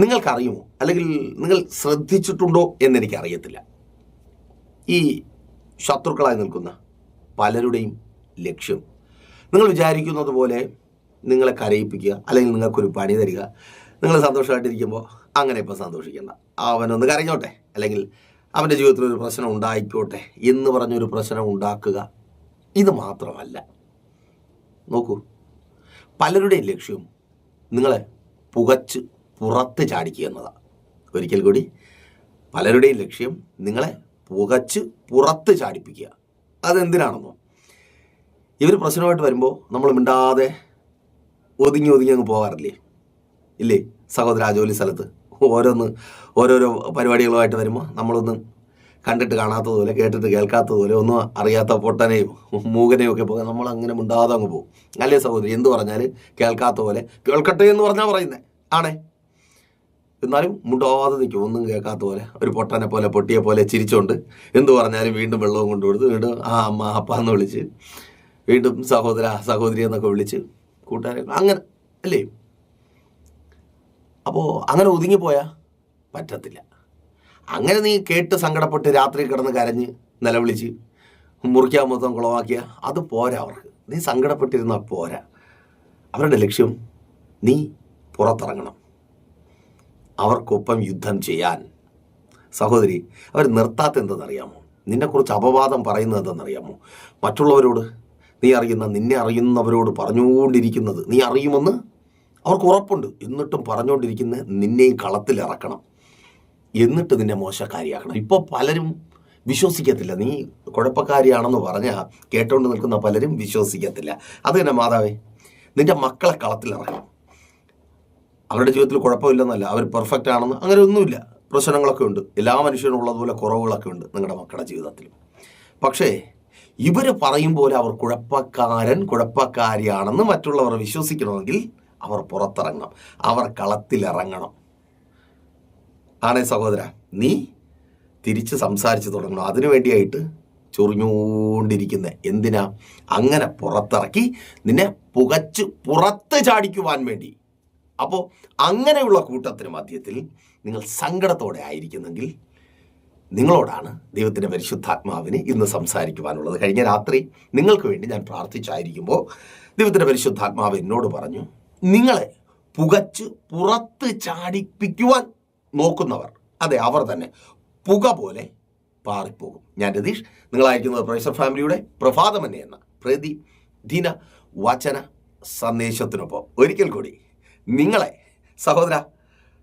നിങ്ങൾക്കറിയുമോ? അല്ലെങ്കിൽ നിങ്ങൾ ശ്രദ്ധിച്ചിട്ടുണ്ടോ എന്നെനിക്കറിയത്തില്ല. ഈ ശത്രുക്കളായി നിൽക്കുന്ന പലരുടെയും ലക്ഷ്യം. നിങ്ങൾ വിചാരിക്കുന്നത് പോലെ നിങ്ങളെ കരയിപ്പിക്കുക അല്ലെങ്കിൽ നിങ്ങൾക്കൊരു പണി തരിക നിങ്ങൾ സന്തോഷമായിട്ടിരിക്കുമ്പോൾ അങ്ങനെ ഇപ്പോൾ സന്തോഷിക്കേണ്ട. അവനൊന്ന് കരഞ്ഞോട്ടെ അല്ലെങ്കിൽ അവന്റെ ജീവിതത്തിൽ ഒരു പ്രശ്നം ഉണ്ടായിക്കോട്ടെ എന്ന് പറഞ്ഞൊരു പ്രശ്നം ഉണ്ടാക്കുക. ഇത് മാത്രമല്ല. നോക്കൂ പലരുടെയും ലക്ഷ്യം നിങ്ങളെ പുകച്ച് പുറത്ത് ചാടിക്കുക എന്നതാണ് ഒരിക്കൽ കൂടി പലരുടെയും ലക്ഷ്യം നിങ്ങളെ പുകച്ച് പുറത്ത് ചാടിപ്പിക്കുക. അതെന്തിനാണെന്നോ. ഇവർ പ്രശ്നമായിട്ട് വരുമ്പോൾ നമ്മൾ മിണ്ടാതെ ഒതുങ്ങി ഒതുങ്ങി അങ്ങ് പോകാറില്ലേ? ഇല്ലേ? സഹോദര ജോലി സ്ഥലത്ത്. ഓരോന്ന് ഓരോരോ പരിപാടികളുമായിട്ട് വരുമ്പോൾ നമ്മളൊന്നും കണ്ടിട്ട് കാണാത്തതുപോലെ കേട്ടിട്ട് കേൾക്കാത്തതുപോലെ ഒന്നും അറിയാത്ത പൊട്ടനെയും മൂകനെയും ഒക്കെ പോകാൻ നമ്മൾ അങ്ങനെ മിണ്ടാതെ അങ്ങ് പോകും. അല്ലേ സഹോദരി? എന്ത് പറഞ്ഞാൽ കേൾക്കാത്ത പോലെ കേൾക്കട്ടെ എന്ന് പറഞ്ഞാൽ പറയുന്നത് ആണേ? എന്നാലും മുണ്ടാതെ നിൽക്കും. ഒന്നും കേൾക്കാത്ത പോലെ. ഒരു പൊട്ടനെ പോലെ പൊട്ടിയെ പോലെ ചിരിച്ചുകൊണ്ട് എന്തു പറഞ്ഞാലും വീണ്ടും വെള്ളവും കൊണ്ടു കൊടുത്ത് വീണ്ടും ആ അമ്മ അപ്പ എന്ന് വിളിച്ച് വീണ്ടും സഹോദര സഹോദരി എന്നൊക്കെ വിളിച്ച് കൂട്ടുകാരെ അങ്ങനെ അല്ലേ? അപ്പോൾ അങ്ങനെ ഒതുങ്ങിപ്പോയാൽ പറ്റത്തില്ല. അങ്ങനെ നീ കേട്ട് സങ്കടപ്പെട്ട് രാത്രി കിടന്ന് കരഞ്ഞ് നിലവിളിച്ച് മുറിക്കാൻ മൊത്തം കുളവാക്കിയ അത് പോരാ അവർക്ക്. നീ സങ്കടപ്പെട്ടിരുന്ന പോരാ. അവരുടെ ലക്ഷ്യം നീ പുറത്തിറങ്ങണം. അവർക്കൊപ്പം യുദ്ധം ചെയ്യാൻ. സഹോദരി അവർ നിർത്താത്ത എന്തെന്നറിയാമോ? നിന്നെക്കുറിച്ച് അപവാദം പറയുന്നത് എന്തെന്നറിയാമോ? മറ്റുള്ളവരോട് നീ അറിയുന്ന നിന്നെ അറിയുന്നവരോട് പറഞ്ഞുകൊണ്ടിരിക്കുന്നത് നീ അറിയുമെന്ന് അവർക്ക് ഉറപ്പുണ്ട്. എന്നിട്ടും പറഞ്ഞുകൊണ്ടിരിക്കുന്ന നിന്നെയും കളത്തിലിറക്കണം എന്നിട്ട് നിന്നെ മോശക്കാരിയാക്കണം. ഇപ്പോൾ പലരും വിശ്വസിക്കത്തില്ല. നീ കുഴപ്പക്കാരിയാണെന്ന് പറഞ്ഞാൽ കേട്ടുകൊണ്ട് നിൽക്കുന്ന പലരും വിശ്വസിക്കത്തില്ല. അത് തന്നെ മാതാവേ നിന്റെ മക്കളെ കളത്തിലിറക്കണം അവരുടെ ജീവിതത്തിൽ കുഴപ്പമില്ലെന്നല്ല. അവർ പെർഫെക്റ്റ് ആണെന്ന് അങ്ങനെ ഒന്നുമില്ല. പ്രശ്നങ്ങളൊക്കെ ഉണ്ട്. എല്ലാ മനുഷ്യനും ഉള്ളതുപോലെ കുറവുകളൊക്കെ ഉണ്ട് നിങ്ങളുടെ മക്കളുടെ ജീവിതത്തിൽ. പക്ഷേ ഇവർ പറയും പോലെ അവർ കുഴപ്പക്കാരൻ കുഴപ്പക്കാരിയാണെന്ന് മറ്റുള്ളവർ വിശ്വസിക്കണമെങ്കിൽ അവർ പുറത്തിറങ്ങണം. അവർ കളത്തിലിറങ്ങണം. ആണേ സഹോദര നീ തിരിച്ച് സംസാരിച്ച് തുടങ്ങണം. അതിനു വേണ്ടിയായിട്ട് ചൊറിഞ്ഞുകൊണ്ടിരിക്കുന്ന. എന്തിനാ? അങ്ങനെ പുറത്തിറക്കി നിന്നെ പുകച്ച് പുറത്ത് ചാടിക്കുവാൻ വേണ്ടി. അപ്പോൾ അങ്ങനെയുള്ള കൂട്ടത്തിന് മധ്യത്തിൽ നിങ്ങൾ സങ്കടത്തോടെ ആയിരിക്കുന്നെങ്കിൽ നിങ്ങളോടാണ് ദൈവത്തിന്റെ പരിശുദ്ധാത്മാവിന് ഇന്ന് സംസാരിക്കുവാനുള്ളത്. കഴിഞ്ഞ രാത്രി നിങ്ങൾക്ക് വേണ്ടി ഞാൻ പ്രാർത്ഥിച്ചായിരിക്കുമ്പോൾ ദൈവത്തിന്റെ പരിശുദ്ധാത്മാവ് എന്നോട് പറഞ്ഞു നിങ്ങളെ പുകച്ച് പുറത്ത് ചാടിപ്പിക്കുവാൻ നോക്കുന്നവർ അതെ അവർ തന്നെ പുക പോലെ പാറിപ്പോകും. ഞാൻ രതീഷ് നിങ്ങളായിരിക്കുന്നത് പ്രൊഫസർ ഫാമിലിയുടെ പ്രഭാതമന്നെ എന്ന പ്രതിദിന വചന സന്ദേശത്തിനൊപ്പം. ഒരിക്കൽ കൂടി നിങ്ങളെ സഹോദര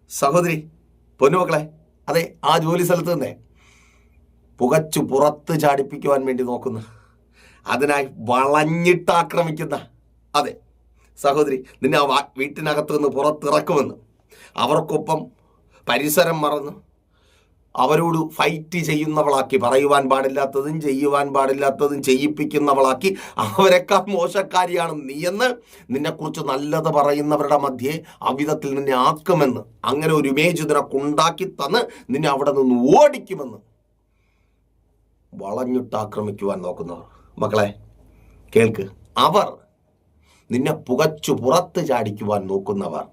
സഹോദരി പൊന്നുമക്കളെ അതെ ആ ജോലി സ്ഥലത്ത് തന്നെ പുകച്ചു പുറത്ത് ചാടിപ്പിക്കുവാൻ വേണ്ടി നോക്കുന്ന. അതിനായി വളഞ്ഞിട്ട് ആക്രമിക്കുന്ന അതെ സഹോദരി നിന്നെ ആ വീട്ടിനകത്തു നിന്ന് പുറത്തിറക്കുമെന്ന്. അവർക്കൊപ്പം പരിസരം മറന്ന്. അവരോട് ഫൈറ്റ് ചെയ്യുന്നവളാക്കി പറയുവാൻ പാടില്ലാത്തതും ചെയ്യുവാൻ പാടില്ലാത്തതും ചെയ്യിപ്പിക്കുന്നവളാക്കി. അവരെക്കാൾ മോശക്കാരിയാണ് നീയെന്ന് നിന്നെക്കുറിച്ച് നല്ലത് പറയുന്നവരുടെ മധ്യേ അവിധത്തിൽ നിന്നെ ആക്കുമെന്ന് അങ്ങനെ ഒരു ഇമേജ് നിനക്കുണ്ടാക്കി തന്ന് നിന്നെ അവിടെ നിന്ന് ഓടിക്കുമെന്ന് വളഞ്ഞിട്ട് ആക്രമിക്കുവാൻ നോക്കുന്നവർ. മക്കളെ കേൾക്ക്. അവർ നിന്നെ പുകച്ചു പുറത്ത് ചാടിക്കുവാൻ നോക്കുന്നവർ.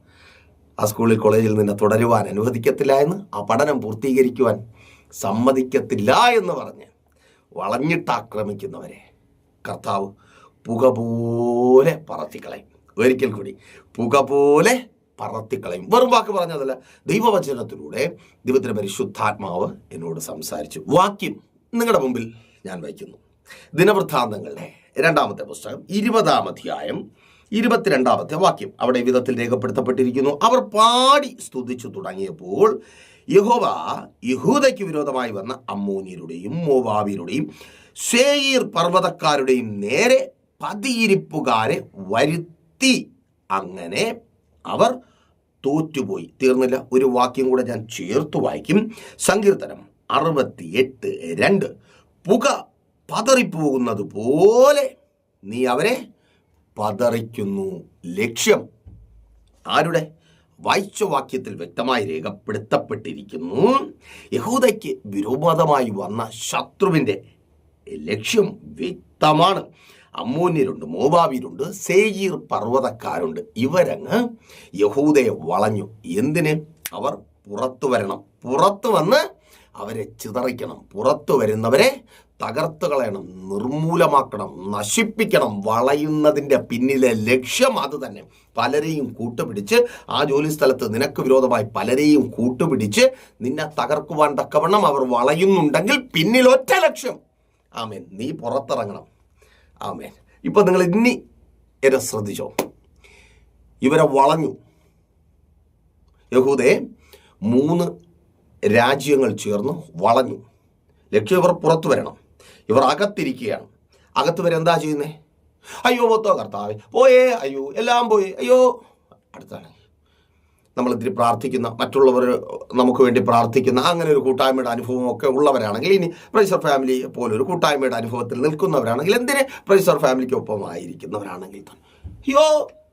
ആ സ്കൂളിൽ കോളേജിൽ നിന്നെ തുടരുവാൻ അനുവദിക്കത്തില്ല എന്ന് ആ പഠനം പൂർത്തീകരിക്കുവാൻ സമ്മതിക്കത്തില്ല എന്ന് പറഞ്ഞ് വളഞ്ഞിട്ട് ആക്രമിക്കുന്നവരെ കർത്താവ് പുക പോലെ പറത്തിക്കളയും. ഒരിക്കൽ കൂടി പുക പോലെ പറത്തിക്കളയും. വെറും വാക്ക് പറഞ്ഞതല്ല ദൈവവചനത്തിലൂടെ ദൈവത്തിന്റെ പരിശുദ്ധാത്മാവ് എന്നോട് സംസാരിച്ചു. വാക്യം നിങ്ങളുടെ മുമ്പിൽ ഞാൻ വയ്ക്കുന്നു. ദിനവൃത്താന്തങ്ങളുടെ രണ്ടാമത്തെ പുസ്തകം ഇരുപതാം അധ്യായം ഇരുപത്തിരണ്ടാമത്തെ വാക്യം. അവിടെ വിധത്തിൽ രേഖപ്പെടുത്തപ്പെട്ടിരിക്കുന്നു. അവർ പാടി സ്തുതിച്ചു തുടങ്ങിയപ്പോൾ യഹോവ യഹൂദയ്ക്ക് വിരോധമായി വന്ന അമ്മൂനിയരുടെയും മോവാബിയരുടെയും സേയീർ പർവതക്കാരുടെയും നേരെ പതിയിരിപ്പുകാരെ വരുത്തി. അങ്ങനെ അവർ തോറ്റുപോയി. തീർന്നില്ല. ഒരു വാക്യം കൂടെ ഞാൻ ചേർത്ത് വായിക്കും. സങ്കീർത്തനം അറുപത്തി എട്ട് രണ്ട്. പുക പതറിപ്പോകുന്നത് പോലെ നീ അവരെ പതറിക്കുന്നു. ലക്ഷ്യം ആരുടെ? വാക്യത്തിൽ വ്യക്തമായി രേഖപ്പെടുത്തപ്പെട്ടിരിക്കുന്നു. യഹൂദയ്ക്ക് വിരോധമായി വന്ന ശത്രുവിന്റെ ലക്ഷ്യം വ്യക്തമാണ്. അമ്മൂന്യരുണ്ട് മോബാബിയരുണ്ട് സേയീർ പർവതക്കാരുണ്ട്. ഇവരങ്ങ് യഹൂദയെ വളഞ്ഞു. എന്തിന്? അവർ പുറത്തു വരണം. പുറത്തു വന്ന് അവരെ ചിതറിക്കണം. പുറത്തു വരുന്നവരെ തകർത്ത് കളയണം നിർമൂലമാക്കണം നശിപ്പിക്കണം വളയുന്നതിന്റെ പിന്നിലെ ലക്ഷ്യം അത് തന്നെ. പലരെയും കൂട്ടുപിടിച്ച് ആ ജോലി സ്ഥലത്ത് നിനക്ക് വിരോധമായി പലരെയും കൂട്ടുപിടിച്ച് നിന്നെ തകർക്കുവാൻ തക്കവണ്ണം അവർ വളയുന്നുണ്ടെങ്കിൽ പിന്നിൽ ഒറ്റ ലക്ഷ്യം. ആമേൻ. നീ പുറത്തിറങ്ങണം. ആമേൻ. ഇപ്പം നിങ്ങൾ ഇനി എന്നെ ശ്രദ്ധിച്ചോ. ഇവരെ വളഞ്ഞു. യഹൂദെ മൂന്ന് രാജ്യങ്ങൾ ചേർന്ന് വളഞ്ഞു. ലക്ഷ്യം ഇവർ പുറത്തു വരണം. ഇവർ അകത്തിരിക്കുകയാണ്. അകത്ത് വരെ എന്താ ചെയ്യുന്നേ? അയ്യോ മൊത്തോ കർത്താവ്. പോയേ അയ്യോ എല്ലാം പോയി. അയ്യോ അടുത്താണ് നമ്മൾ ഇത്തിരി പ്രാർത്ഥിക്കുന്ന മറ്റുള്ളവർ നമുക്ക് വേണ്ടി പ്രാർത്ഥിക്കുന്ന അങ്ങനെ ഒരു കൂട്ടായ്മയുടെ അനുഭവം ഒക്കെ ഉള്ളവരാണെങ്കിൽ ഇനി പ്രൈസർ ഫാമിലി പോലൊരു കൂട്ടായ്മയുടെ അനുഭവത്തിൽ നിൽക്കുന്നവരാണെങ്കിൽ എന്തിന് പ്രൈസർ ഫാമിലിക്കൊപ്പം ആയിരിക്കുന്നവരാണെങ്കിൽ തന്നെ. അയ്യോ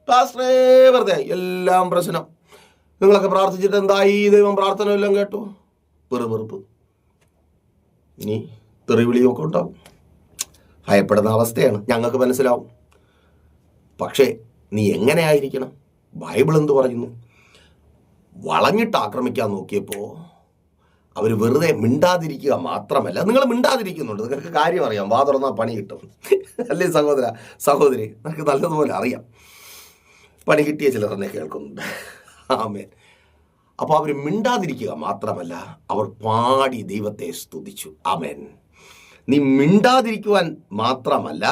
പാസ്റ്ററേ വെറുതെ. എല്ലാം പ്രശ്നം. നിങ്ങളൊക്കെ പ്രാർത്ഥിച്ചിട്ട് എന്തായി? ദൈവം പ്രാർത്ഥന എല്ലാം കേട്ടു വെറുവെറുപ്പ് ഇനി തെറിവിളിയൊക്കെ ഉണ്ടാവും. ഭയപ്പെടുന്ന അവസ്ഥയാണ്. ഞങ്ങൾക്ക് മനസ്സിലാവും. പക്ഷേ നീ എങ്ങനെ ആയിരിക്കണം ബൈബിൾ എന്ത് പറയുന്നു? വളഞ്ഞിട്ട് ആക്രമിക്കാൻ നോക്കിയപ്പോൾ അവർ വെറുതെ മിണ്ടാതിരിക്കുക മാത്രമല്ല നിങ്ങൾ മിണ്ടാതിരിക്കുന്നുണ്ട്. നിങ്ങൾക്ക് കാര്യം അറിയാം. വാ തുറന്നാൽ പണി കിട്ടും. അല്ലേ സഹോദര? സഹോദരി നിങ്ങൾക്ക് നല്ലതുപോലെ അറിയാം. പണി കിട്ടിയ ചിലർ എന്നെ കേൾക്കുന്നുണ്ട്. ആമേൻ. അപ്പോൾ അവർ മിണ്ടാതിരിക്കുക മാത്രമല്ല അവർ പാടി ദൈവത്തെ സ്തുതിച്ചു. ആമേൻ. നീ മിണ്ടാതിരിക്കുവാൻ മാത്രമല്ല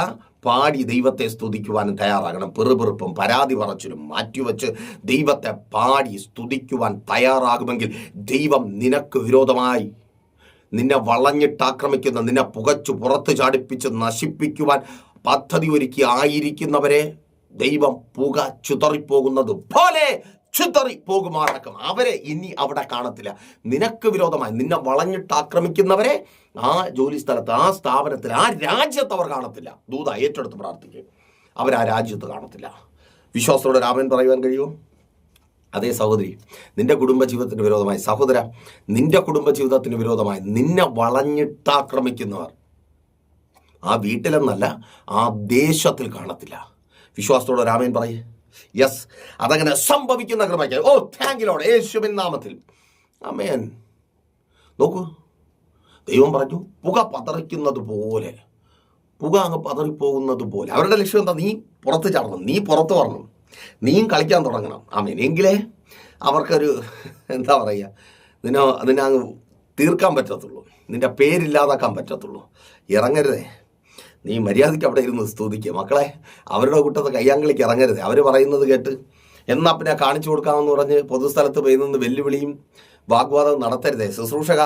പാടി ദൈവത്തെ സ്തുതിക്കുവാനും തയ്യാറാകണം. പെറുപെറുപ്പും പരാതി പറച്ചിലും മാറ്റിവെച്ച് ദൈവത്തെ പാടി സ്തുതിക്കുവാൻ തയ്യാറാകുമെങ്കിൽ ദൈവം നിനക്ക് വിരോധമായി. നിന്നെ വളഞ്ഞിട്ട് ആക്രമിക്കുന്ന നിന്നെ പുകച്ചു പുറത്ത് ചാടിപ്പിച്ച് നശിപ്പിക്കുവാൻ പദ്ധതി ഒരുക്കി ആയിരിക്കുന്നവരെ ദൈവം പുക ചുതറിപ്പോകുന്നത് പോലെ ചുതറി പോകുമാറാക്കും. അവരെ ഇനി അവിടെ കാണത്തില്ല. നിനക്ക് വിരോധമായി നിന്നെ വളഞ്ഞിട്ട് ആക്രമിക്കുന്നവരെ ആ ജോലി സ്ഥലത്ത് ആ സ്ഥാപനത്തിൽ ആ രാജ്യത്ത് അവർ കാണത്തില്ല. ദൂത ഏറ്റെടുത്ത് പ്രാർത്ഥിക്കും. അവർ ആ രാജ്യത്ത് കാണത്തില്ല. വിശ്വാസത്തോടെ രാമൻ പറയുവാൻ കഴിയുമോ? അതേ സഹോദരി നിന്റെ കുടുംബ ജീവിതത്തിന് വിരോധമായി. സഹോദര നിന്റെ കുടുംബ ജീവിതത്തിന് വിരോധമായി നിന്നെ വളഞ്ഞിട്ട് ആക്രമിക്കുന്നവർ. ആ വീട്ടിലെന്നല്ല ആ ദേശത്തിൽ കാണത്തില്ല. വിശ്വാസത്തോടെ രാമൻ പറയേ. യെസ് അതങ്ങനെ സംഭവിക്കുന്ന കൃപയ്ക്ക്. ഓ താങ്ക് ലോഡ് യേശുവിൻ നാമത്തിൽ. അമേൻ നോക്കൂ. ദൈവം പറഞ്ഞു പുക പതറിക്കുന്നത് പോലെ. പുക അങ്ങ് പതറിപ്പോകുന്നത് പോലെ. അവരുടെ ലക്ഷ്യം എന്താ? നീ പുറത്ത് ചാടണം. നീ പുറത്ത് വരണം. നീയും കളിക്കാൻ തുടങ്ങണം. ആമേൻ എങ്കിലേ അവർക്കൊരു എന്താ പറയുക നിന്നെ നിന്നെ അങ്ങ് തീർക്കാൻ പറ്റത്തുള്ളൂ. നിന്റെ പേരില്ലാതാക്കാൻ പറ്റത്തുള്ളൂ. ഇറങ്ങരുതേ. നീ മര്യാദയ്ക്ക് അവിടെ ഇരുന്ന് സ്തുതിക്കുക മക്കളെ അവരുടെ കൂട്ടത്തെ കയ്യാങ്കളിക്ക് ഇറങ്ങരുത്. അവർ പറയുന്നത് കേട്ട് എന്നാ പിന്നെ കാണിച്ചു കൊടുക്കാമെന്ന് പറഞ്ഞ് പൊതുസ്ഥലത്ത് പോയി നിന്ന് വെല്ലുവിളിയും വാഗ്വാദം നടത്തരുതേ. ശുശ്രൂഷക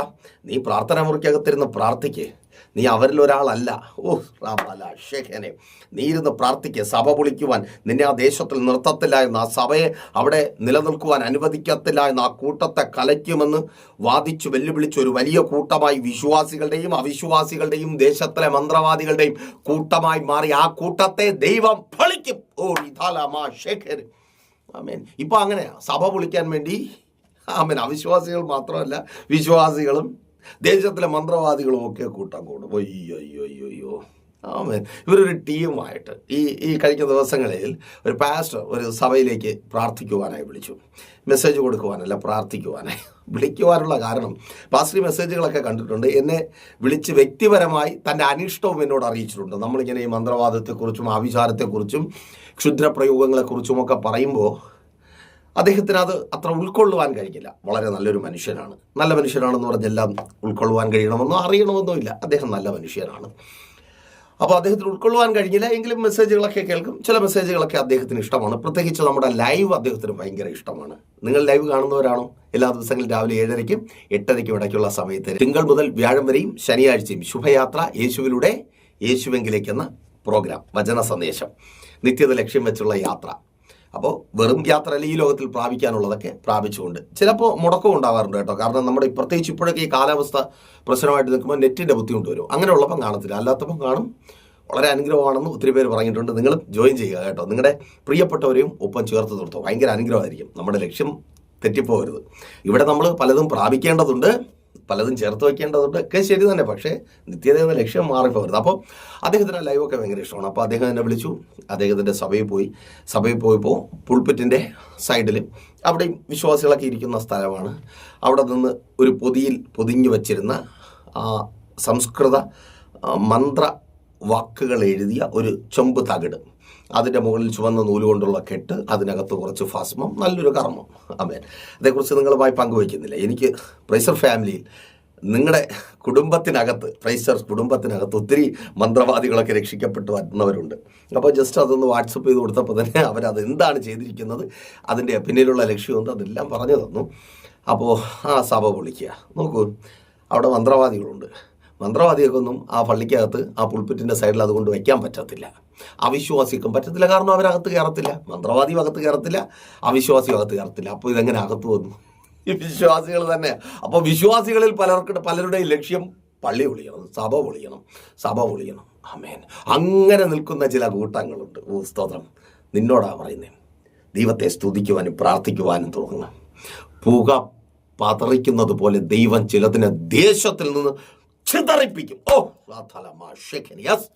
നീ പ്രാർത്ഥന മുറിക്കകത്തിരുന്ന് പ്രാർത്ഥിക്ക്. നീ അവരിൽ ഒരാളല്ല. ഓ റാബാല ഷേഖനെ നീ ഇരുന്ന് പ്രാർത്ഥിക്കുക സഭ പൊളിക്കുവാൻ. നിന്നെ ആ ദേശത്തിൽ നിർത്തത്തില്ല എന്ന് ആ സഭയെ അവിടെ നിലനിൽക്കുവാൻ അനുവദിക്കത്തില്ല എന്ന് ആ കൂട്ടത്തെ കലയ്ക്കുമെന്ന് വാദിച്ചു വെല്ലുവിളിച്ച ഒരു വലിയ കൂട്ടമായി വിശ്വാസികളുടെയും അവിശ്വാസികളുടെയും ദേശത്തിലെ മന്ത്രവാദികളുടെയും കൂട്ടമായി മാറി. ആ കൂട്ടത്തെ ദൈവം ഫളിക്കും ഓ ഇതാലാമാ ഷേഖർ ആമേൻ. ഇപ്പൊ അങ്ങനെയാ. സഭ പൊളിക്കാൻ വേണ്ടി ആമേൻ അവിശ്വാസികൾ മാത്രമല്ല വിശ്വാസികളും ദേശത്തിലെ മന്ത്രവാദികളും ഒക്കെ കൂട്ടം കൂടും. അയ്യോ അയ്യോ അയ്യോ അയ്യോ. ആമേൻ. ഇവരൊരു ടീമായിട്ട് ഈ ഈ കഴിഞ്ഞ ദിവസങ്ങളിൽ ഒരു പാസ്റ്റർ ഒരു സഭയിലേക്ക് പ്രാർത്ഥിക്കുവാനായി വിളിച്ചു. മെസ്സേജ് കൊടുക്കുവാനല്ല പ്രാർത്ഥിക്കുവാനായി. വിളിക്കുവാനുള്ള കാരണം പാസ്റ്റർ മെസ്സേജുകളൊക്കെ കണ്ടിട്ടുണ്ട്. എന്നെ വിളിച്ച് വ്യക്തിപരമായി തന്റെ അനിഷ്ടവും എന്നോട് അറിയിച്ചിട്ടുണ്ട്. നമ്മളിങ്ങനെ ഈ മന്ത്രവാദത്തെക്കുറിച്ചും ആവിചാരത്തെക്കുറിച്ചും ക്ഷുദ്രപ്രയോഗങ്ങളെക്കുറിച്ചും ഒക്കെ പറയുമ്പോൾ അദ്ദേഹത്തിന് അത് അത്ര ഉൾക്കൊള്ളുവാൻ കഴിഞ്ഞില്ല. വളരെ നല്ലൊരു മനുഷ്യനാണ്. നല്ല മനുഷ്യനാണെന്ന് പറഞ്ഞെല്ലാം ഉൾക്കൊള്ളുവാൻ കഴിയണമെന്നോ അറിയണമെന്നോ ഇല്ല. അദ്ദേഹം നല്ല മനുഷ്യനാണ്. അപ്പോൾ അദ്ദേഹത്തിന് ഉൾക്കൊള്ളുവാൻ കഴിഞ്ഞില്ല. എങ്കിലും മെസ്സേജുകളൊക്കെ കേൾക്കും. ചില മെസ്സേജുകളൊക്കെ അദ്ദേഹത്തിന് ഇഷ്ടമാണ്. പ്രത്യേകിച്ച് നമ്മുടെ ലൈവ് അദ്ദേഹത്തിന് ഭയങ്കര ഇഷ്ടമാണ്. നിങ്ങൾ ലൈവ് കാണുന്നവരാണോ? എല്ലാ ദിവസങ്ങളും രാവിലെ ഏഴരയ്ക്കും എട്ടരയ്ക്കും ഇടയ്ക്കുള്ള സമയത്ത് തിങ്കൾ മുതൽ വ്യാഴം വരെയും ശനിയാഴ്ചയും ശുഭയാത്ര യേശുവിലൂടെ യേശുവെങ്കിലേക്കെന്ന പ്രോഗ്രാം വചന സന്ദേശം നിത്യത ലക്ഷ്യം വെച്ചുള്ള യാത്ര. അപ്പോൾ വെറും യാത്ര അല്ല ഈ ലോകത്തിൽ പ്രാപിക്കാനുള്ളതൊക്കെ പ്രാപിച്ചുകൊണ്ട് ചിലപ്പോൾ മുടക്കം ഉണ്ടാവാറുണ്ട് കേട്ടോ. കാരണം നമ്മുടെ പ്രത്യേകിച്ച് ഇപ്പോഴൊക്കെ ഈ കാലാവസ്ഥ പ്രശ്നമായിട്ട് നിൽക്കുമ്പോൾ നെറ്റിന്റെ ബുദ്ധിമുട്ട് വരും. അങ്ങനെയുള്ളപ്പം കാണത്തില്ല. അല്ലാത്തപ്പം കാണും. വളരെ അനുഗ്രഹമാണെന്ന് ഒത്തിരി പേര് പറഞ്ഞിട്ടുണ്ട്. നിങ്ങൾ ജോയിൻ ചെയ്യുക കേട്ടോ. നിങ്ങളുടെ പ്രിയപ്പെട്ടവരെയും ഒപ്പം ചേർത്ത് നിർത്തും. ഭയങ്കര അനുഗ്രഹമായിരിക്കും. നമ്മുടെ ലക്ഷ്യം തെറ്റിപ്പോകരുത്. ഇവിടെ നമ്മൾ പലതും പ്രാപിക്കേണ്ടതുണ്ട്. പലതും ചേർത്ത് വയ്ക്കേണ്ടതുണ്ട്. ഒക്കെ ശരി തന്നെ. പക്ഷേ നിത്യത ലക്ഷ്യം മാറിപ്പോകരുത് അപ്പോൾ അദ്ദേഹത്തിന് ആ ലൈവൊക്കെ ഭയങ്കര ഇഷ്ടമാണ്. അപ്പോൾ അദ്ദേഹം എന്നെ വിളിച്ചു. അദ്ദേഹത്തിന്റെ സഭയിൽ പോയി. സഭയിൽ പോയപ്പോൾ പുൾപ്പിറ്റിന്റെ സൈഡിൽ അവിടെയും വിശ്വാസികളൊക്കെ ഇരിക്കുന്ന സ്ഥലമാണ്. അവിടെ നിന്ന് ഒരു പൊതിയിൽ പൊതിഞ്ഞു വച്ചിരുന്ന സംസ്കൃത മന്ത്ര വാക്കുകൾ എഴുതിയ ഒരു ചെമ്പ് തകിട്. അതിന്റെ മുകളിൽ ചുവന്ന നൂലുകൊണ്ടുള്ള കെട്ട് അതിനകത്ത് കുറച്ച് ഭസ്മം നല്ലൊരു കർമ്മം. അമേൻ അതേക്കുറിച്ച് നിങ്ങളുമായി പങ്കുവയ്ക്കുന്നില്ല. എനിക്ക് പ്രൈസർ ഫാമിലിയിൽ നിങ്ങളുടെ കുടുംബത്തിനകത്ത് പ്രൈസർ കുടുംബത്തിനകത്ത് ഒത്തിരി മന്ത്രവാദികളൊക്കെ രക്ഷിക്കപ്പെട്ട് വരുന്നവരുണ്ട് അപ്പോൾ ജസ്റ്റ് അതൊന്ന് വാട്സപ്പ് ചെയ്ത് കൊടുത്തപ്പോൾ തന്നെ അവരത് എന്താണ് ചെയ്തിരിക്കുന്നത് അതിന്റെ പിന്നിലുള്ള ലക്ഷ്യം എന്ത് അതെല്ലാം പറഞ്ഞു തന്നു. അപ്പോൾ ആ സഭ വിളിക്കുക നോക്കൂ അവിടെ മന്ത്രവാദികളുണ്ട്. മന്ത്രവാദികൾക്കൊന്നും ആ പള്ളിക്കകത്ത് ആ പുൾപ്പിറ്റിന്റെ സൈഡിൽ അതുകൊണ്ട് വയ്ക്കാൻ പറ്റത്തില്ല. അവിശ്വാസിക്കും പറ്റത്തില്ല. കാരണം അവരകത്ത് കയറത്തില്ല. മന്ത്രവാദിയും അകത്ത് കയറത്തില്ല. അവിശ്വാസിയും അകത്ത് കയറത്തില്ല. അപ്പോൾ ഇതെങ്ങനെ അകത്ത് വന്നു? വിശ്വാസികൾ തന്നെ. അപ്പോൾ വിശ്വാസികളിൽ പലർക്ക് പലരുടെയും ലക്ഷ്യം പള്ളി പൊളിയണം സഭ പൊളിയണം സഭ പൊളിയണം. അമേൻ അങ്ങനെ നിൽക്കുന്ന ചില കൂട്ടങ്ങളുണ്ട്. ഓ സ്തോത്രം. നിന്നോടാ പറയുന്നത് ദൈവത്തെ സ്തുതിക്കുവാനും പ്രാർത്ഥിക്കുവാനും തുടങ്ങുക പുക പതറിക്കുന്നത് പോലെ ദൈവം ചിലതിനെ ദേശത്തിൽ നിന്ന് ചിതറിപ്പിക്കും. ഓ യസ്.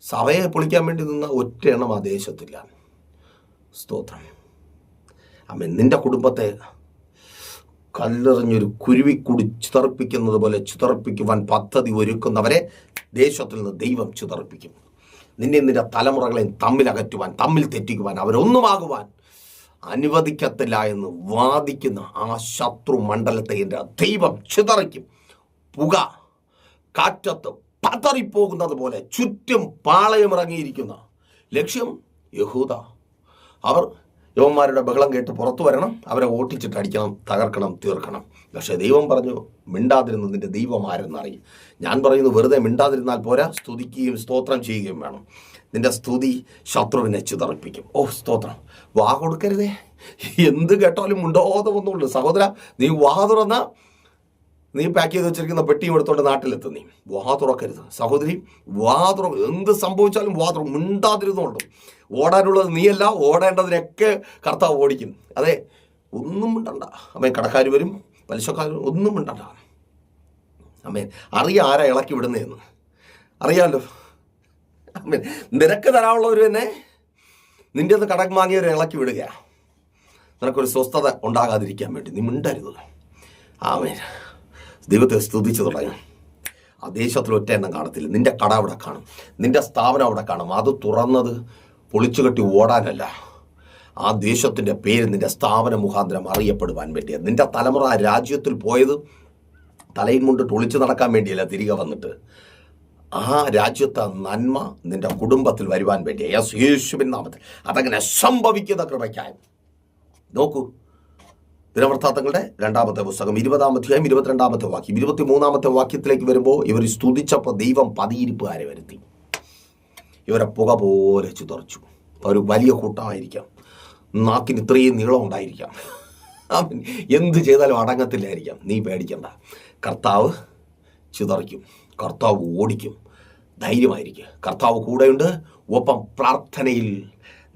സഭയെ പൊളിക്കാൻ വേണ്ടി നിന്ന ഒറ്റ എണ്ണം ആ ദേശത്തില്ല. സ്തോത്രം. അമ്മ നിന്റെ കുടുംബത്തെ കല്ലെറിഞ്ഞൊരു കുരുവിക്കുടി ചിതറിപ്പിക്കുന്നത് പോലെ ചിതറിപ്പിക്കുവാൻ പദ്ധതി ഒരുക്കുന്നവരെ ദേശത്തിൽ നിന്ന് ദൈവം ചിതറിപ്പിക്കും. നിന്നെ നിന്റെ തലമുറകളെയും തമ്മിൽ അകറ്റുവാൻ തമ്മിൽ തെറ്റിക്കുവാൻ അവരൊന്നുമാകുവാൻ അനുവദിക്കത്തില്ല എന്ന് വാദിക്കുന്ന ആ ശത്രു മണ്ഡലത്തെ എന്റെ ദൈവം ചിതറിക്കും. പുക കാറ്റത്ത് പതറിപ്പോകുന്നത് പോലെ ചുറ്റും പാളയമിറങ്ങിയിരിക്കുന്ന ലക്ഷ്യം യഹൂദ. അവർ യവന്മാരുടെ ബഹളം കേട്ട് പുറത്തു വരണം അവരെ ഓട്ടിച്ചിട്ട് അടിക്കണം തകർക്കണം തീർക്കണം. പക്ഷേ ദൈവം പറഞ്ഞു മിണ്ടാതിരുന്നതിന്റെ ദൈവം ആരെന്നറിയും. ഞാൻ പറയുന്നു വെറുതെ മിണ്ടാതിരുന്നാൽ പോരാ സ്തുതിക്കുകയും സ്തോത്രം ചെയ്യുകയും വേണം. നിന്റെ സ്തുതി ശത്രുവിനെ ചിതറിപ്പിക്കും. ഓ സ്തോത്രം. വാ കൊടുക്കരുതേ. എന്ത് കേട്ടാലും ഒന്നുള്ളൂ സഹോദര നീ വാ തുറന്ന. നീ പാക്ക് ചെയ്ത് വെച്ചിരിക്കുന്ന പെട്ടിയും എടുത്തോണ്ട് നാട്ടിലെത്തും നീ. വാ തുറക്കരുത്. സഹോദരി വാ തുറ എന്ത് സംഭവിച്ചാലും വാ തുറ മിണ്ടാതിരുന്നുള്ളൂ ഓടാനുള്ളത് നീയല്ല ഓടേണ്ടതിനൊക്കെ കർത്താവ് ഓടിക്കും. അതെ ഒന്നും മിണ്ടണ്ട. അമ്മേ കടക്കാർ വരും പലിശക്കാർ ഒന്നും മിണ്ടണ്ട. അമ്മേ അറിയാം ആരാ ഇളക്കി വിടുന്നതെന്ന്. അറിയാമല്ലോ നിനക്ക് തരാനുള്ളവർ തന്നെ നിന്റെ ഒന്ന് കടം വാങ്ങിയവരെ ഇളക്കി വിടുക നിനക്കൊരു സ്വസ്ഥത ഉണ്ടാകാതിരിക്കാൻ വേണ്ടി. നീ മിണ്ടരുത്. ആമേ ദൈവത്തെ സ്തുതിച്ചു തുടങ്ങും. ആ ദേശത്തിൽ ഒറ്റ എണ്ണം കാണത്തില്ല. നിന്റെ കട അവിടെ കാണും. നിന്റെ സ്ഥാപനം അവിടെ കാണും. അത് തുറന്നത് പൊളിച്ചു കെട്ടി ഓടാനല്ല. ആ ദേശത്തിന്റെ പേര് നിന്റെ സ്ഥാപന മുഖാന്തരം അറിയപ്പെടുവാൻ വേണ്ടിയത് നിന്റെ തലമുറ ആ രാജ്യത്തിൽ പോയത് തലയും കൊണ്ടിട്ട് ഒളിച്ചു നടക്കാൻ വേണ്ടിയല്ല തിരികെ വന്നിട്ട്. ആ രാജ്യത്തെ നന്മ നിന്റെ കുടുംബത്തിൽ വരുവാൻ വേണ്ടി. യേശു യേശുവിൻ നാമത്തിൽ. അതങ്ങനെ സംഭവിക്കുന്ന കൃപയ്ക്കായി. നോക്കൂ. ദിനവൃത്താന്തങ്ങളുടെ രണ്ടാമത്തെ പുസ്തകം ഇരുപതാം അധ്യായം ഇരുപത്തിരണ്ടാമത്തെ വാക്യം ഇരുപത്തി മൂന്നാമത്തെ വാക്യത്തിലേക്ക് വരുമ്പോൾ ഇവർ സ്തുതിച്ചപ്പോൾ ദൈവം പതിയിരിപ്പുകാരെ വരുത്തി. ഇവരെ പുക പോലെ ചിതറിച്ചു. ഒരു വലിയ കൂട്ടമായിരിക്കാം നാക്കിന് ഇത്രയും നീളം ഉണ്ടായിരിക്കാം. എന്ത് ചെയ്താലും അടങ്ങത്തില്ലായിരിക്കാം. നീ പേടിക്കണ്ട. കർത്താവ് ചിതറിക്കും. കർത്താവ് ഓടിക്കും. ധൈര്യമായിരിക്കും കർത്താവ് കൂടെയുണ്ട്. ഒപ്പം പ്രാർത്ഥനയിൽ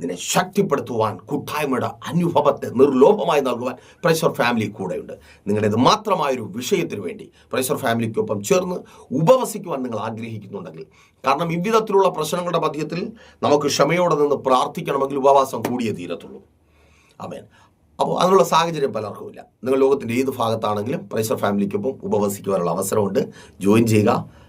നിന്നെ ശക്തിപ്പെടുത്തുവാൻ കൂട്ടായ്മയുടെ അനുഭവത്തെ നിർലോഭമായി നൽകുവാൻ പ്രൈസർ ഫാമിലി കൂടെയുണ്ട്. നിങ്ങളുടേത് മാത്രമായൊരു വിഷയത്തിന് വേണ്ടി പ്രൈസർ ഫാമിലിക്കൊപ്പം ചേർന്ന് ഉപവസിക്കുവാൻ നിങ്ങൾ ആഗ്രഹിക്കുന്നുണ്ടെങ്കിൽ കാരണം ഇவ்விധത്തിലുള്ള പ്രശ്നങ്ങളുടെ മധ്യത്തിൽ നമുക്ക് ക്ഷമയോടെ നിന്ന് പ്രാർത്ഥിക്കണമെങ്കിൽ ഉപവാസം കൂടിയേ തീരത്തുള്ളൂ. അമേൻ അപ്പോൾ അതിനുള്ള സാഹചര്യം പലർക്കുമില്ല. നിങ്ങൾ ലോകത്തിന്റെ ഏത് ഭാഗത്താണെങ്കിലും പ്രൈസർ ഫാമിലിക്കൊപ്പം ഉപവസിക്കുവാനുള്ള അവസരമുണ്ട്. ജോയിൻ ചെയ്യുക.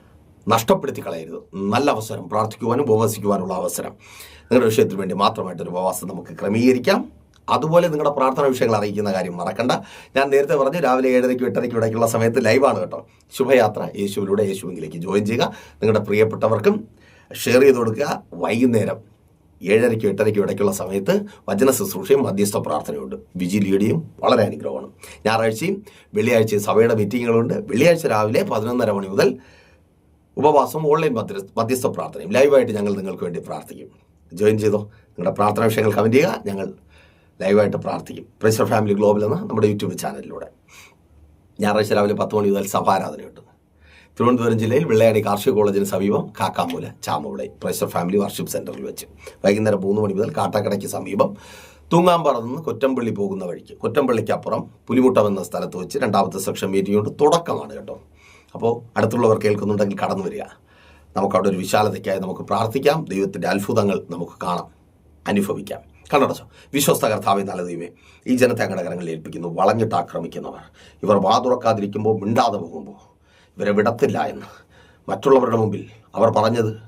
നഷ്ടപ്പെടുത്തി കളയരുത് നല്ല അവസരം പ്രാർത്ഥിക്കുവാനും ഉപവസിക്കുവാനുള്ള അവസരം. നിങ്ങളുടെ വിഷയത്തിന് വേണ്ടി മാത്രമായിട്ടൊരു ഉപവാസം നമുക്ക് ക്രമീകരിക്കാം. അതുപോലെ നിങ്ങളുടെ പ്രാർത്ഥന വിഷയങ്ങൾ അറിയിക്കുന്ന കാര്യം മറക്കണ്ട. ഞാൻ നേരത്തെ പറഞ്ഞു രാവിലെ ഏഴരയ്ക്കും എട്ടരയ്ക്കും ഇടയ്ക്കുള്ള സമയത്ത് ലൈവാണ് കേട്ടോ. ശുഭയാത്ര. യേശുവിലൂടെ യേശുവിലേക്ക് ജോയിൻ ചെയ്യുക. നിങ്ങളുടെ പ്രിയപ്പെട്ടവർക്കും ഷെയർ ചെയ്ത് കൊടുക്കുക. വൈകുന്നേരം ഏഴരയ്ക്കും എട്ടരയ്ക്കും ഇടയ്ക്കുള്ള സമയത്ത് വചന ശുശ്രൂഷയും മധ്യസ്ഥ പ്രാർത്ഥനയുണ്ട്. വിജി ലീഡിയും വളരെ അനുഗ്രഹമാണ്. ഞായറാഴ്ചയും വെള്ളിയാഴ്ചയും സഭയുടെ മീറ്റിങ്ങുകളുണ്ട് വെള്ളിയാഴ്ച രാവിലെ പതിനൊന്നര മണി മുതൽ ഉപവാസം ഓൺലൈൻ മധ്യ മധ്യസ്ഥ പ്രാർത്ഥനയും. ലൈവായിട്ട് ഞങ്ങൾ നിങ്ങൾക്ക് വേണ്ടി പ്രാർത്ഥിക്കും. ജോയിൻ ചെയ്തോ? നിങ്ങളുടെ പ്രാർത്ഥനാ വിഷയങ്ങൾ കമന്റ് ചെയ്യുക. ഞങ്ങൾ ലൈവായിട്ട് പ്രാർത്ഥിക്കും. പ്രഷർ ഫാമിലി ഗ്ലോബൽ എന്ന നമ്മുടെ യൂട്യൂബ് ചാനലിലൂടെ ഞായറാഴ്ച രാവിലെ പത്ത് മണി മുതൽ സഭാരാധനയുണ്ട്. തിരുവനന്തപുരം ജില്ലയിൽ വെള്ളയാടി കാർഷിക കോളേജിന് സമീപം Kakkamoola Chamavila prayer family worship സെന്ററിൽ വെച്ച്. വൈകുന്നേരം മൂന്ന് മണി മുതൽ കാട്ടാക്കടയ്ക്ക് സമീപം തൂങ്ങാമ്പാറ നിന്ന് കൊറ്റമ്പള്ളി പോകുന്ന വഴിക്ക്. കൊറ്റമ്പള്ളിക്കപ്പുറം പുലിമുട്ടം എന്ന സ്ഥലത്ത് വെച്ച് രണ്ടാമത്തെ സെക്ഷൻ മീറ്റിംഗ് കൊണ്ട് തുടക്കമാണ് കേട്ടോ. അപ്പോൾ അടുത്തുള്ളവർ കേൾക്കുന്നുണ്ടെങ്കിൽ കടന്നു വരിക. നമുക്കവിടെ ഒരു വിശാലതയ്ക്കായി നമുക്ക് പ്രാർത്ഥിക്കാം. ദൈവത്തിന്റെ അത്ഭുതങ്ങൾ നമുക്ക് കാണാം. അനുഭവിക്കാം. കണ്ണടച്ചോ. വിശ്വസ്ത കർത്താവ് നല്ല ദൈവമേ ഈ ജനത്തെ കരങ്ങളിൽ ഏൽപ്പിക്കുന്നു. വളഞ്ഞിട്ട് ആക്രമിക്കുന്നവർ. ഇവർ വാതുറക്കാതിരിക്കുമ്പോൾ മിണ്ടാതെ പോകുമ്പോൾ ഇവരെ വിടത്തില്ല എന്ന്. മറ്റുള്ളവരുടെ മുമ്പിൽ അവർ പറഞ്ഞത്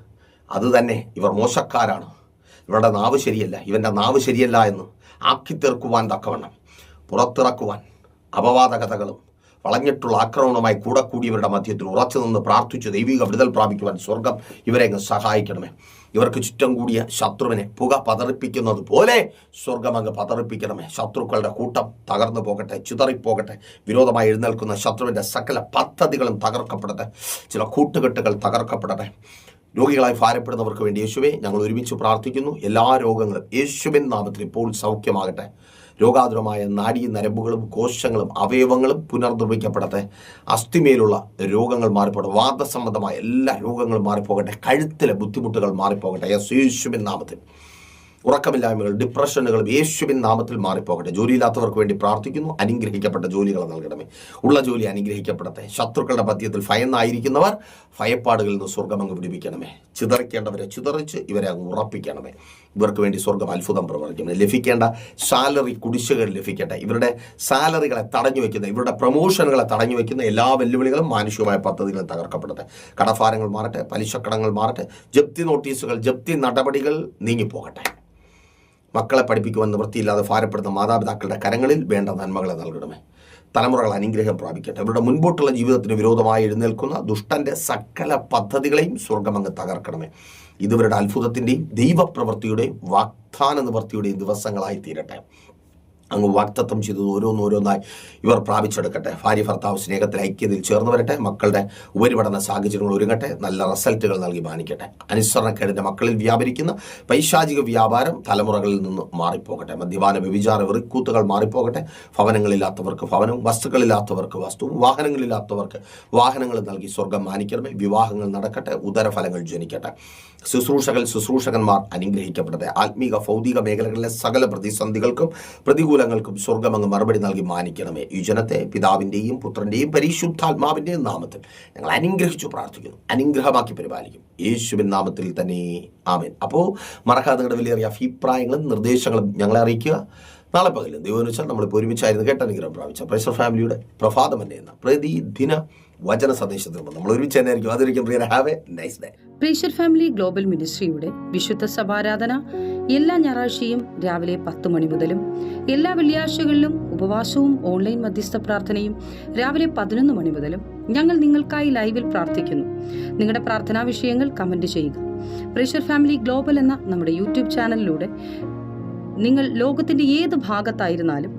അത് തന്നെ ഇവർ മോശക്കാരാണ്. ഇവരുടെ നാവ് ശരിയല്ല. ഇവന്റെ നാവ് ശരിയല്ല എന്ന് ആക്കി തീർക്കുവാൻ തക്കവണ്ണം. പുറത്തിറക്കുവാൻ അപവാദ കഥകളും വളഞ്ഞിട്ടുള്ള ആക്രമണവുമായി കൂടെ കൂടിയവരുടെ മധ്യത്തിൽ ഉറച്ചു നിന്ന് പ്രാർത്ഥിച്ച് ദൈവിക വിടുതൽ പ്രാപിക്കുവാൻ സ്വർഗം ഇവരെ സഹായിക്കണമേ. ഇവർക്ക് ചുറ്റം കൂടിയ ശത്രുവിനെ പുക പതറിപ്പിക്കുന്നത് പോലെ സ്വർഗം അങ്ങ് പതറിപ്പിക്കണമേ. ശത്രുക്കളുടെ കൂട്ടം തകർന്നു പോകട്ടെ ചിതറിപ്പോകട്ടെ. വിരോധമായി എഴുന്നേൽക്കുന്ന ശത്രുവിന്റെ സകല പദ്ധതികളും തകർക്കപ്പെടട്ടെ. ചില കൂട്ടുകെട്ടുകൾ തകർക്കപ്പെടട്ടെ. രോഗികളായി ഭാരപ്പെടുന്നവർക്ക് വേണ്ടി യേശുവെ ഞങ്ങൾ ഒരുമിച്ച് പ്രാർത്ഥിക്കുന്നു. എല്ലാ രോഗങ്ങളും യേശുവിൻ നാമത്തിൽ ഇപ്പോൾ സൗഖ്യമാകട്ടെ. രോഗാതുരമായ നാഡീ നരമ്പുകളും കോശങ്ങളും അവയവങ്ങളും പുനർനിർമ്മിക്കപ്പെടട്ടെ. അസ്ഥിമേലുള്ള രോഗങ്ങൾ മാറിപ്പോകട്ടെ. വാദസംബന്ധമായ എല്ലാ രോഗങ്ങളും മാറിപ്പോകട്ടെ. കഴുത്തിലെ ബുദ്ധിമുട്ടുകൾ മാറിപ്പോകട്ടെ. യേശുവിൻ നാമത്തിൽ. ഉറക്കമില്ലായ്മകൾ ഡിപ്രഷനുകളും യേശുവിൻ നാമത്തിൽ മാറിപ്പോകട്ടെ. ജോലിയില്ലാത്തവർക്ക് വേണ്ടി പ്രാർത്ഥിക്കുന്നു. അനുഗ്രഹിക്കപ്പെട്ട ജോലികൾ നൽകണമേ. ഉള്ള ജോലി അനുഗ്രഹിക്കപ്പെടട്ടെ. ശത്രുക്കളുടെ പദ്യത്തിൽ ഭയന്നായിരിക്കുന്നവർ ഭയപ്പാടുകളിൽ നിന്ന് സ്വർഗമങ്ങ് പിടിപ്പിക്കണമേ ചിതറിക്കേണ്ടവരെ ചിതറിച്ച് ഇവരെ അങ്ങ് ഉറപ്പിക്കണമേ. ഇവർക്ക് വേണ്ടി സ്വർഗം അത്ഭുതം പ്രവർത്തിക്കണമേ ലഭിക്കേണ്ട സാലറി കുടിശ്ശികൾ ലഭിക്കട്ടെ. ഇവരുടെ സാലറികളെ തടഞ്ഞു വെക്കുന്ന ഇവരുടെ പ്രൊമോഷനുകളെ തടഞ്ഞു വെക്കുന്ന എല്ലാ വെല്ലുവിളികളും മാനുഷികമായ പദ്ധതികളും തകർക്കപ്പെടട്ടെ കടഭാരങ്ങൾ മാറട്ടെ പലിശക്കടങ്ങൾ മാറട്ടെ ജപ്തി നോട്ടീസുകൾ ജപ്തി നടപടികൾ നീങ്ങിപ്പോകട്ടെ മക്കളെ പഠിപ്പിക്കുവാൻ നിവൃത്തിയില്ലാതെ ഭാരപ്പെടുന്ന മാതാപിതാക്കളുടെ കരങ്ങളിൽ വേണ്ട നന്മകളെ നൽകണമേ. തലമുറകൾ അനുഗ്രഹം പ്രാപിക്കട്ടെ. അവരുടെ മുൻപോട്ടുള്ള ജീവിതത്തിന് വിരോധമായി എഴുന്നേൽക്കുന്ന ദുഷ്ടന്റെ സകല പദ്ധതികളെയും സ്വർഗമങ്ങ് തകർക്കണമേ. ഇതുവരുടെ അത്ഭുതത്തിന്റെയും ദൈവപ്രവൃത്തിയുടെയും വാഗ്ദാന നിവൃത്തിയുടെയും ദിവസങ്ങളായി തീരട്ടെ അങ്ങ് വാക്തത്വം ചെയ്തത് ഓരോന്നോരോന്നായി ഇവർ പ്രാപിച്ചെടുക്കട്ടെ. ഭാര്യ ഭർത്താവ് സ്നേഹത്തിൽ ഐക്യതയിൽ ചേർന്ന് വരട്ടെ. മക്കളുടെ ഉപരിപഠന സാഹചര്യങ്ങൾ ഒരുങ്ങട്ടെ. നല്ല റിസൾട്ടുകൾ നൽകി മാനിക്കട്ടെ. അനുസരണക്കേടിന്റെ മക്കളിൽ വ്യാപരിക്കുന്ന പൈശാചിക വ്യാപാരം തലമുറകളിൽ നിന്ന് മാറിപ്പോകട്ടെ. മദ്യപാന വ്യഭിചാര വെറിക്കൂത്തുകൾ മാറിപ്പോകട്ടെ. ഭവനങ്ങളില്ലാത്തവർക്ക് ഭവനവും വസ്തുക്കളില്ലാത്തവർക്ക് വസ്തുവും വാഹനങ്ങളില്ലാത്തവർക്ക് വാഹനങ്ങൾ നൽകി സ്വർഗം മാനിക്കണമേ. വിവാഹങ്ങൾ നടക്കട്ടെ. ഉദരഫലങ്ങൾ ജനിക്കട്ടെ. ശുശ്രൂഷകൾ ശുശ്രൂഷകന്മാർ അനുഗ്രഹിക്കപ്പെടട്ടെ. ആത്മീക ഭൗതിക മേഖലകളിലെ സകല പ്രതിസന്ധികൾക്കും പ്രതികൂലങ്ങൾക്കും സ്വർഗമങ്ങ് മറുപടി നൽകി മാനിക്കണമേ. ഈ ജനത്തെ പിതാവിന്റെയും പുത്രന്റെയും പരിശുദ്ധാത്മാവിന്റെയും നാമത്തിൽ ഞങ്ങൾ അനുഗ്രഹിച്ചു പ്രാർത്ഥിക്കുന്നു. അനുഗ്രഹമാക്കി പരിപാലിക്കും. യേശുവിൻ നാമത്തിൽ തന്നെ. ആമേൻ. അപ്പോൾ മറക്കാതെ നിങ്ങളുടെ വിലയേറിയ അഭിപ്രായങ്ങളും നിർദ്ദേശങ്ങളും ഞങ്ങളെ അറിയിക്കുക. നാളെ പകലും ദൈവം വെച്ചാൽ നമ്മളിപ്പോൾ ഒരുമിച്ചായിരുന്നു കേട്ട അനുഗ്രഹം പ്രാപിച്ച പ്രൈസർ ഫാമിലിയുടെ പ്രഭാതം തന്നെ എന്ന പ്രതിദിന വചന സന്ദേശത്തിൽ നമ്മൾ ഒരുമിച്ച് തന്നെ ആയിരിക്കും അതൊരിക്കും prayer have a nice day prayer family global മിനിസ്ട്രിയുടെ വിശുദ്ധ സഭാരാധന എല്ലാ ഞായറാഴ്ചയും രാവിലെ പത്ത് മണി മുതലും എല്ലാ വെള്ളിയാഴ്ചകളിലും ഉപവാസവും ഓൺലൈൻ മധ്യസ്ഥ പ്രാർത്ഥനയും രാവിലെ പതിനൊന്ന് മണി മുതലും ഞങ്ങൾ നിങ്ങൾക്കായി ലൈവിൽ പ്രാർത്ഥിക്കുന്നു. നിങ്ങളുടെ പ്രാർത്ഥനാ വിഷയങ്ങൾ കമന്റ് ചെയ്യുക. പ്രീഷർ ഫാമിലി ഗ്ലോബൽ എന്ന നമ്മുടെ യൂട്യൂബ് ചാനലിലൂടെ നിങ്ങൾ ലോകത്തിന്റെ ഏത് ഭാഗത്തായിരുന്നാലും